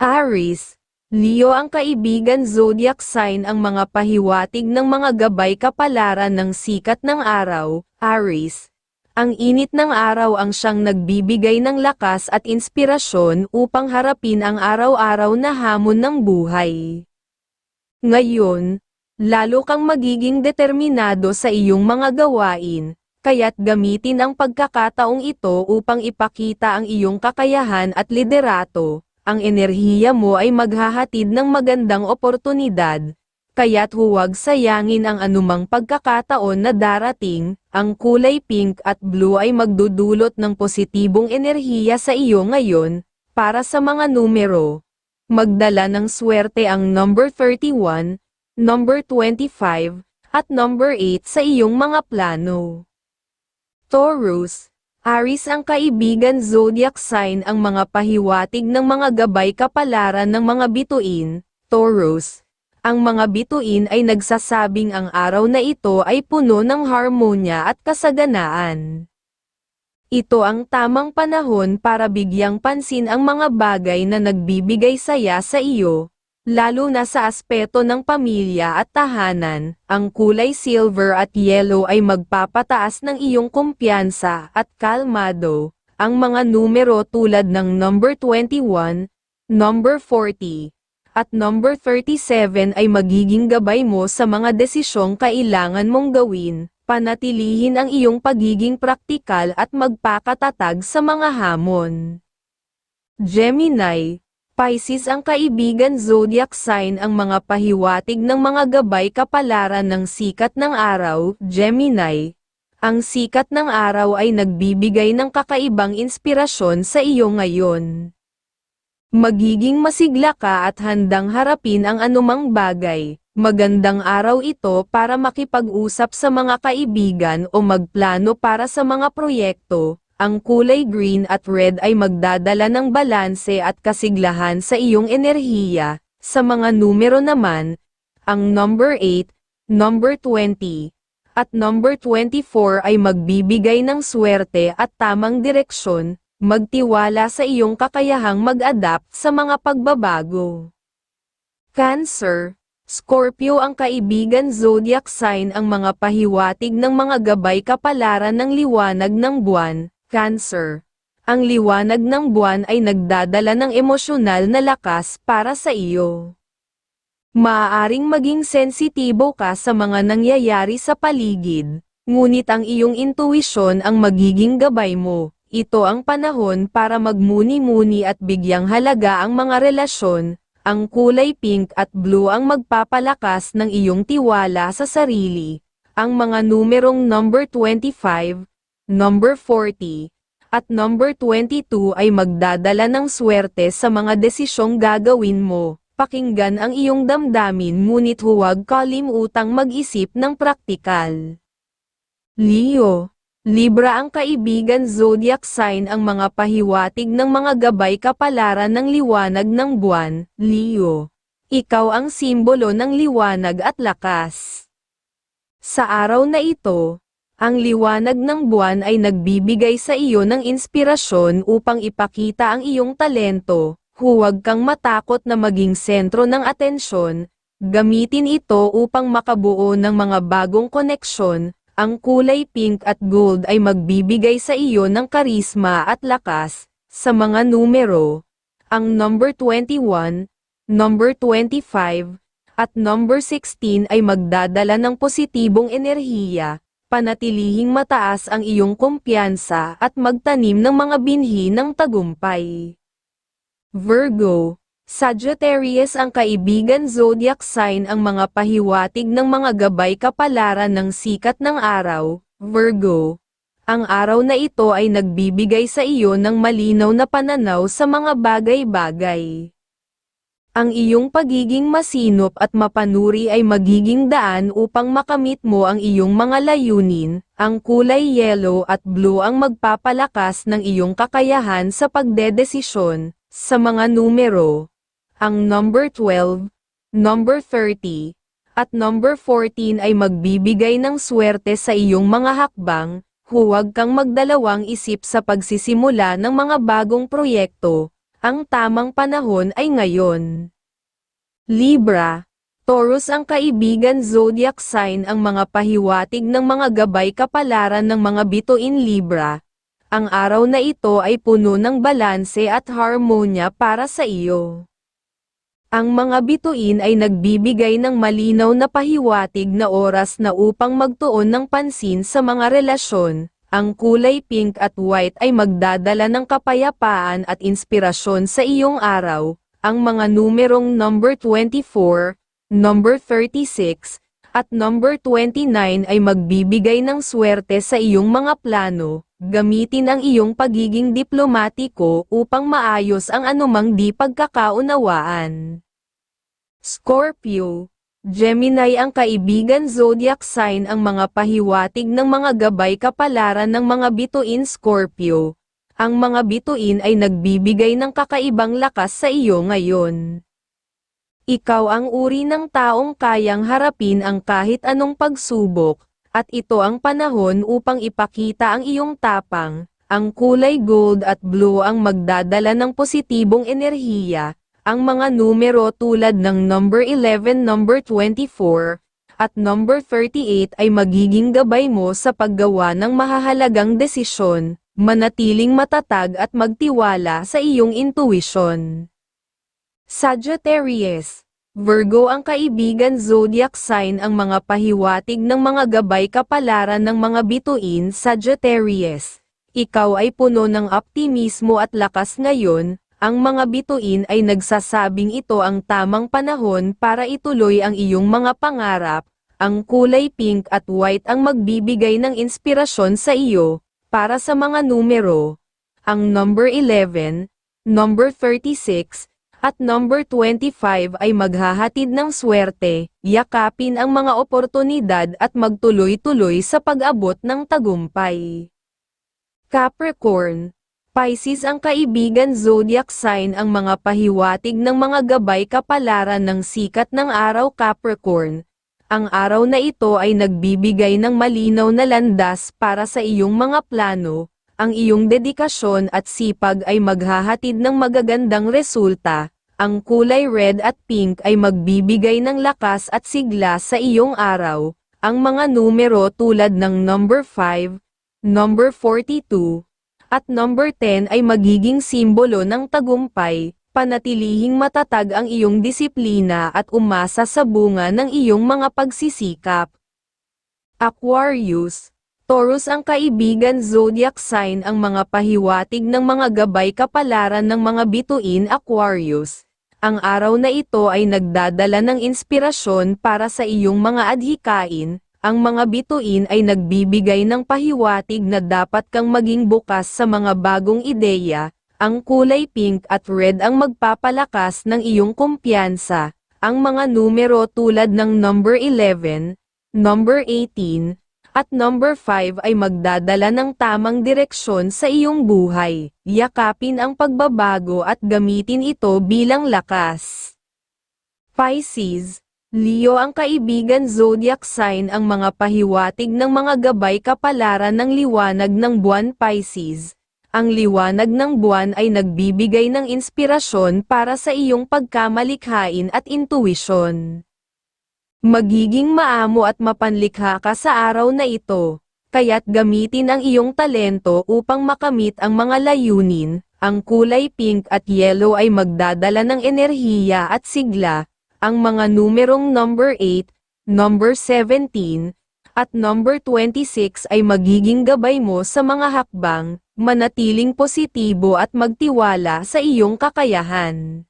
Aries, Leo ang kaibigan zodiac sign ang mga pahiwatig ng mga gabay kapalaran ng sikat ng araw, Aries. Ang init ng araw ang siyang nagbibigay ng lakas at inspirasyon upang harapin ang araw-araw na hamon ng buhay. Ngayon, lalo kang magiging determinado sa iyong mga gawain, kaya't gamitin ang pagkakataong ito upang ipakita ang iyong kakayahan at liderato. Ang enerhiya mo ay maghahatid ng magandang oportunidad, kaya't huwag sayangin ang anumang pagkakataon na darating, ang kulay pink at blue ay magdudulot ng positibong enerhiya sa iyo ngayon, para sa mga numero. Magdala ng swerte ang number 31, number 25, at number 8 sa iyong mga plano. Taurus, Aris ang kaibigan zodiac sign ang mga pahiwatig ng mga gabay kapalaran ng mga bituin, Taurus. Ang mga bituin ay nagsasabing ang araw na ito ay puno ng harmonya at kasaganaan. Ito ang tamang panahon para bigyang pansin ang mga bagay na nagbibigay saya sa iyo, lalo na sa aspeto ng pamilya at tahanan, ang kulay silver at yellow ay magpapataas ng iyong kumpiyansa at kalmado. Ang mga numero tulad ng number 21, number 40, at number 37 ay magiging gabay mo sa mga desisyong kailangan mong gawin. Panatilihin ang iyong pagiging praktikal at magpakatatag sa mga hamon. Gemini, Pisces ang kaibigan zodiac sign ang mga pahiwatig ng mga gabay kapalaran ng sikat ng araw, Gemini. Ang sikat ng araw ay nagbibigay ng kakaibang inspirasyon sa iyo ngayon. Magiging masigla ka at handang harapin ang anumang bagay. Magandang araw ito para makipag-usap sa mga kaibigan o magplano para sa mga proyekto, ang kulay green at red ay magdadala ng balanse at kasiglahan sa iyong enerhiya. Sa mga numero naman, ang number 8, number 20, at number 24 ay magbibigay ng swerte at tamang direksyon, magtiwala sa iyong kakayahang mag-adapt sa mga pagbabago. Cancer, Scorpio ang kaibigan zodiac sign ang mga pahiwatig ng mga gabay kapalaran ng liwanag ng buwan, Cancer. Ang liwanag ng buwan ay nagdadala ng emosyonal na lakas para sa iyo. Maaaring maging sensitibo ka sa mga nangyayari sa paligid, ngunit ang iyong intuisyon ang magiging gabay mo. Ito ang panahon para magmuni-muni at bigyang halaga ang mga relasyon, ang kulay pink at blue ang magpapalakas ng iyong tiwala sa sarili. Ang mga numerong number 25, number 40, at number 22 ay magdadala ng swerte sa mga desisyong gagawin mo. Pakinggan ang iyong damdamin ngunit huwag kalimutang mag-isip ng praktikal. Leo Libra ang kaibigan zodiac sign ang mga pahiwatig ng mga gabay kapalaran ng liwanag ng buwan, Leo. Ikaw ang simbolo ng liwanag at lakas. Sa araw na ito, ang liwanag ng buwan ay nagbibigay sa iyo ng inspirasyon upang ipakita ang iyong talento, huwag kang matakot na maging sentro ng atensyon, gamitin ito upang makabuo ng mga bagong koneksyon, ang kulay pink at gold ay magbibigay sa iyo ng karisma at lakas. Sa mga numero, ang number 21, number 25, at number 16 ay magdadala ng positibong enerhiya. Panatilihing mataas ang iyong kumpiyansa at magtanim ng mga binhi ng tagumpay. Virgo Sagittarius ang kaibigan zodiac sign ang mga pahiwatig ng mga gabay kapalaran ng sikat ng araw, Virgo. Ang araw na ito ay nagbibigay sa iyo ng malinaw na pananaw sa mga bagay-bagay. Ang iyong pagiging masinop at mapanuri ay magiging daan upang makamit mo ang iyong mga layunin, ang kulay yellow at blue ang magpapalakas ng iyong kakayahan sa pagdedesisyon, sa mga numero ang number 12, number 30, at number 14 ay magbibigay ng swerte sa iyong mga hakbang, huwag kang magdalawang isip sa pagsisimula ng mga bagong proyekto. Ang tamang panahon ay ngayon. Libra, Taurus ang kaibigan zodiac sign ang mga pahiwatig ng mga gabay kapalaran ng mga bituin Libra. Ang araw na ito ay puno ng balanse at harmonya para sa iyo. Ang mga bituin ay nagbibigay ng malinaw na pahiwatig na oras na upang magtuon ng pansin sa mga relasyon. Ang kulay pink at white ay magdadala ng kapayapaan at inspirasyon sa iyong araw. Ang mga numerong number 24, number 36, at number 29 ay magbibigay ng swerte sa iyong mga plano. Gamitin ang iyong pagiging diplomatiko upang maayos ang anumang di pagkakaunawaan. Scorpio, Gemini ang kaibigan zodiac sign ang mga pahiwatig ng mga gabay kapalaran ng mga bituin Scorpio. Ang mga bituin ay nagbibigay ng kakaibang lakas sa iyo ngayon. Ikaw ang uri ng taong kayang harapin ang kahit anong pagsubok, at ito ang panahon upang ipakita ang iyong tapang. Ang kulay gold at blue ang magdadala ng positibong enerhiya, ang mga numero tulad ng number 11, number 24, at number 38 ay magiging gabay mo sa paggawa ng mahahalagang desisyon, manatiling matatag at magtiwala sa iyong intuition. Sagittarius, Virgo ang kaibigan zodiac sign ang mga pahiwatig ng mga gabay kapalaran ng mga bituin Sagittarius. Ikaw ay puno ng optimismo at lakas ngayon, ang mga bituin ay nagsasabing ito ang tamang panahon para ituloy ang iyong mga pangarap, ang kulay pink at white ang magbibigay ng inspirasyon sa iyo, para sa mga numero, ang number 11, number 36, at number 25 ay maghahatid ng swerte, yakapin ang mga oportunidad at magtuloy-tuloy sa pag-abot ng tagumpay. Capricorn, Pisces ang kaibigan zodiac sign ang mga pahiwatig ng mga gabay kapalaran ng sikat ng araw Capricorn. Ang araw na ito ay nagbibigay ng malinaw na landas para sa iyong mga plano, ang iyong dedikasyon at sipag ay maghahatid ng magagandang resulta. Ang kulay red at pink ay magbibigay ng lakas at sigla sa iyong araw. Ang mga numero tulad ng number 5, number 42, at number 10 ay magiging simbolo ng tagumpay, panatilihing matatag ang iyong disiplina at umasa sa bunga ng iyong mga pagsisikap. Aquarius, Taurus ang kaibigan zodiac sign ang mga pahiwatig ng mga gabay kapalaran ng mga bituin Aquarius. Ang araw na ito ay nagdadala ng inspirasyon para sa iyong mga adhikain, ang mga bituin ay nagbibigay ng pahiwatig na dapat kang maging bukas sa mga bagong ideya, ang kulay pink at red ang magpapalakas ng iyong kumpiyansa, ang mga numero tulad ng number 11, number 18, at number 5 ay magdadala ng tamang direksyon sa iyong buhay. Yakapin ang pagbabago at gamitin ito bilang lakas. Pisces, Leo ang kaibigan zodiac sign ang mga pahiwatig ng mga gabay kapalaran ng liwanag ng buwan Pisces. Ang liwanag ng buwan ay nagbibigay ng inspirasyon para sa iyong pagkamalikhain at intuisyon. Magiging maamo at mapanlikha ka sa araw na ito, kaya't gamitin ang iyong talento upang makamit ang mga layunin, ang kulay pink at yellow ay magdadala ng enerhiya at sigla, ang mga numerong number 8, number 17, at number 26 ay magiging gabay mo sa mga hakbang, manatiling positibo at magtiwala sa iyong kakayahan.